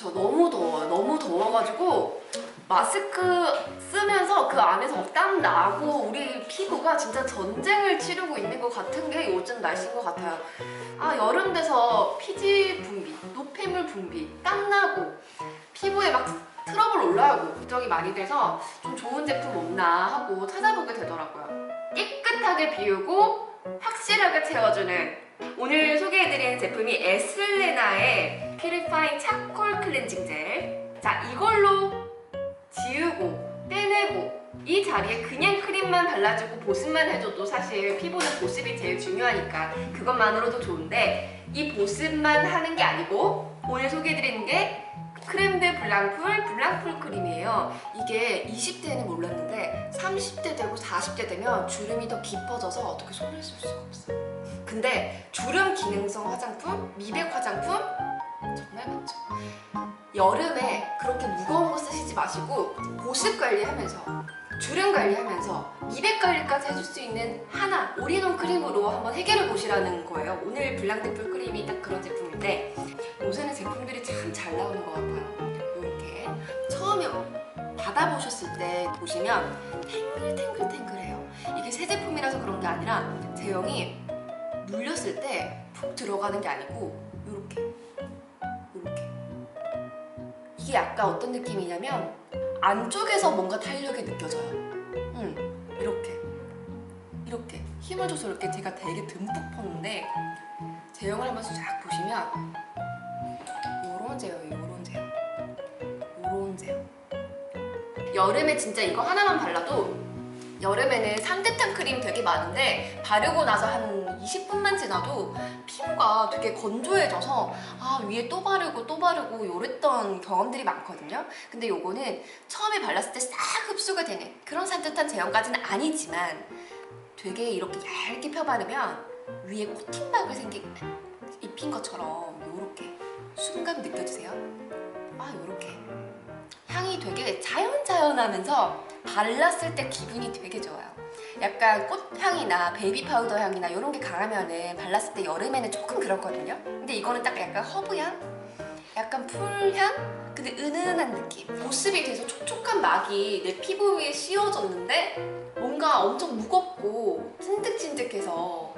저 너무 더워요. 너무 더워가지고 마스크 쓰면서 그 안에서 막땀 나고 우리 피부가 진짜 전쟁을 치르고 있는 것 같은 게 요즘 날씨인 것 같아요. 아 여름 돼서 피지 분비, 노폐물 분비, 땀 나고 피부에 막 트러블 올라오고 걱정이 많이 돼서 좀 좋은 제품 없나 하고 찾아보게 되더라고요. 깨끗하게 비우고 확실하게 채워주는 오늘 소개해드리는 제품이 에슬레나의 퓨리파인 차콜 클렌징 젤. 자, 이걸로 지우고 떼내고 이 자리에 그냥 크림만 발라주고 보습만 해줘도 사실 피부는 보습이 제일 중요하니까 그것만으로도 좋은데 이 보습만 하는 게 아니고 오늘 소개해드리는 게 크렘드 블랑풀 블랑풀 크림이에요. 이게 20대는 몰랐는데 30대 되고 40대 되면 주름이 더 깊어져서 어떻게 손을 쓸 수가 없어요. 근데 주름 기능성 화장품, 미백 화장품 정말 많죠. 여름에 그렇게 무거운 거 쓰시지 마시고 보습 관리하면서 주름 관리하면서 미백 관리까지 해줄 수 있는 하나 올인원 크림으로 한번 해결해 보시라는 거예요. 오늘 블랑드풀 크림이 딱 그런 제품인데 요새는 제품들이 참 잘 나오는 것 같아요. 이렇게 처음에 받아보셨을 때 보시면 탱글탱글탱글해요. 이게 새 제품이라서 그런 게 아니라 제형이 물렸을 때 푹 들어가는 게 아니고 이렇게 이게 약간 어떤 느낌이냐면 안쪽에서 뭔가 탄력이 느껴져요. 음 이렇게 이렇게 힘을 줘서 이렇게 제가 되게 듬뿍 폈는데 제형을 한번 쫙 보시면 요런 제형이에요. 요런 제형. 요런 제형. 여름에 진짜 이거 하나만 발라도 여름에는 산뜻한 크림 되게 많은데 바르고 나서 한 20분만 지나도 피부가 되게 건조해져서 아 위에 또 바르고 또 바르고 요랬던 경험들이 많거든요. 근데 요거는 처음에 발랐을 때 싹 흡수가 되는 그런 산뜻한 제형까지는 아니지만 되게 이렇게 얇게 펴바르면 위에 코팅막을 생기 입힌 것처럼 요렇게 순간 느껴지세요? 아 요렇게 향이 되게 자연자연하면서 발랐을 때 기분이 되게 좋아요. 약간 꽃향이나 베이비 파우더 향이나 이런 게 강하면 은 발랐을 때 여름에는 조금 그렇거든요. 근데 이거는 딱 약간 허브향, 약간 풀향, 근데 은은한 느낌. 보습이 돼서 촉촉한 막이 내 피부 위에 씌워졌는데 뭔가 엄청 무겁고 찐득찐득해서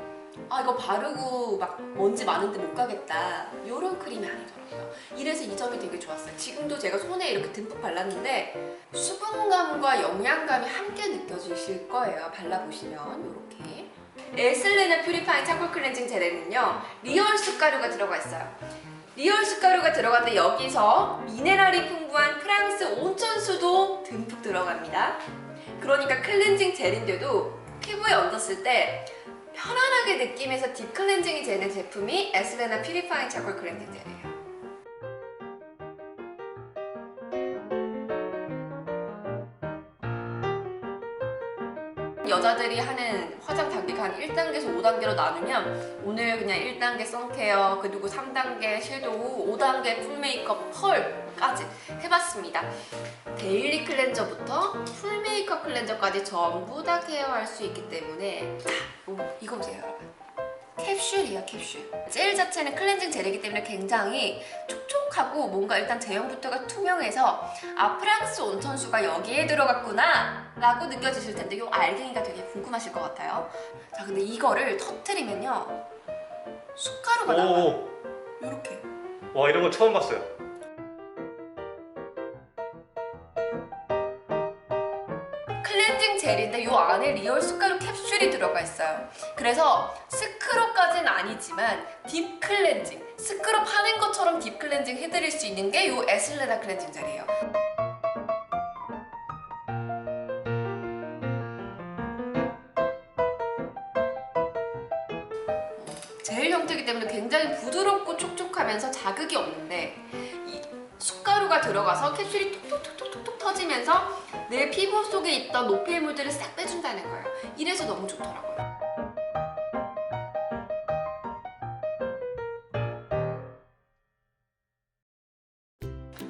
아 이거 바르고 막 먼지 많은데 못 가겠다 이런 크림이 아니더라고요. 이래서 이 점이 되게 좋았어요. 지금도 제가 손에 이렇게 듬뿍 발랐는데 수분감과 영양감이 함께 느껴지실 거예요. 발라보시면 이렇게. 에슬레나 퓨리파인 차콜 클렌징 젤에는요 리얼 쑥가루가 들어가 있어요. 리얼 쑥가루가 들어갔는데 여기서 미네랄이 풍부한 프랑스 온천수도 듬뿍 들어갑니다. 그러니까 클렌징 젤인데도 피부에 얹었을 때 편안하게 느끼면서 딥 클렌징이 되는 제품이 에스레나 퓨리파인 차콜 클렌징 젤이에요. 여자들이 하는 화장 단계가 한 1단계에서 5단계로 나누면 오늘 그냥 1단계 선케어 그리고 3단계 섀도우 5단계 풀 메이크업 펄까지 해봤습니다 데일리 클렌저부터 풀 메이크업 클렌저까지 전부 다 케어할 수 있기 때문에 자 요- 이거 보세요 여러분. 캡슐이야 캡슐. 젤 자체는 클렌징 젤이기 때문에 굉장히 촉촉하고 뭔가 일단 제형부터가 투명해서 아 프랑스 온천수가 여기에 들어갔구나 라고 느껴지실 텐데 이 알갱이가 되게 궁금하실 것 같아요. 자 근데 이거를 터트리면요. 숟가루가 나와요. 오, 이렇게. 와 이런 거 처음 봤어요. 젤인데 이 안에 리얼 숟가루 캡슐이 들어가 있어요. 그래서 스크럽까지는 아니지만 딥 클렌징, 스크럽 하는 것처럼 딥 클렌징 해드릴 수 있는 게 이 에슬레나 클렌징 젤이에요. 젤 형태이기 때문에 굉장히 부드럽고 촉촉하면서 자극이 없는데 이 숟가루가 들어가서 캡슐이 톡톡톡톡톡 터지면서 내 피부 속에 있던 노폐물들을 싹 빼준다는 거예요. 이래서 너무 좋더라고요.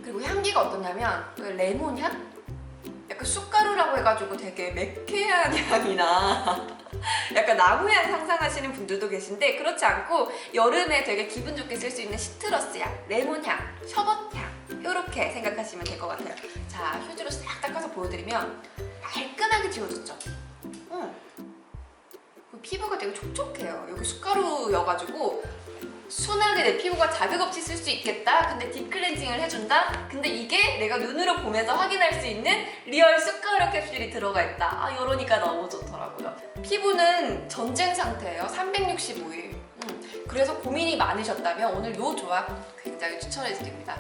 그리고 향기가 어떠냐면 그 레몬 향? 약간 쑥가루라고 해가지고 되게 매캐한 향이나 약간 나무향 상상하시는 분들도 계신데 그렇지 않고 여름에 되게 기분 좋게 쓸 수 있는 시트러스 향, 레몬 향, 셔벗 향 이렇게 생각하시면 될 것 같아요. 자, 휴지로 싹 닦아서 보여드리면 깔끔하게 지워졌죠? 응. 그 피부가 되게 촉촉해요. 여기 숟가루여가지고 순하게 내 피부가 자극 없이 쓸 수 있겠다. 근데 딥클렌징을 해준다. 근데 이게 내가 눈으로 보면서 확인할 수 있는 리얼 숟가루 캡슐이 들어가 있다. 아, 이러니까 너무 좋더라고요. 피부는 전쟁 상태예요. 365일. 음, 그래서 고민이 많으셨다면 오늘 요 조합 굉장히 추천해 드립니다.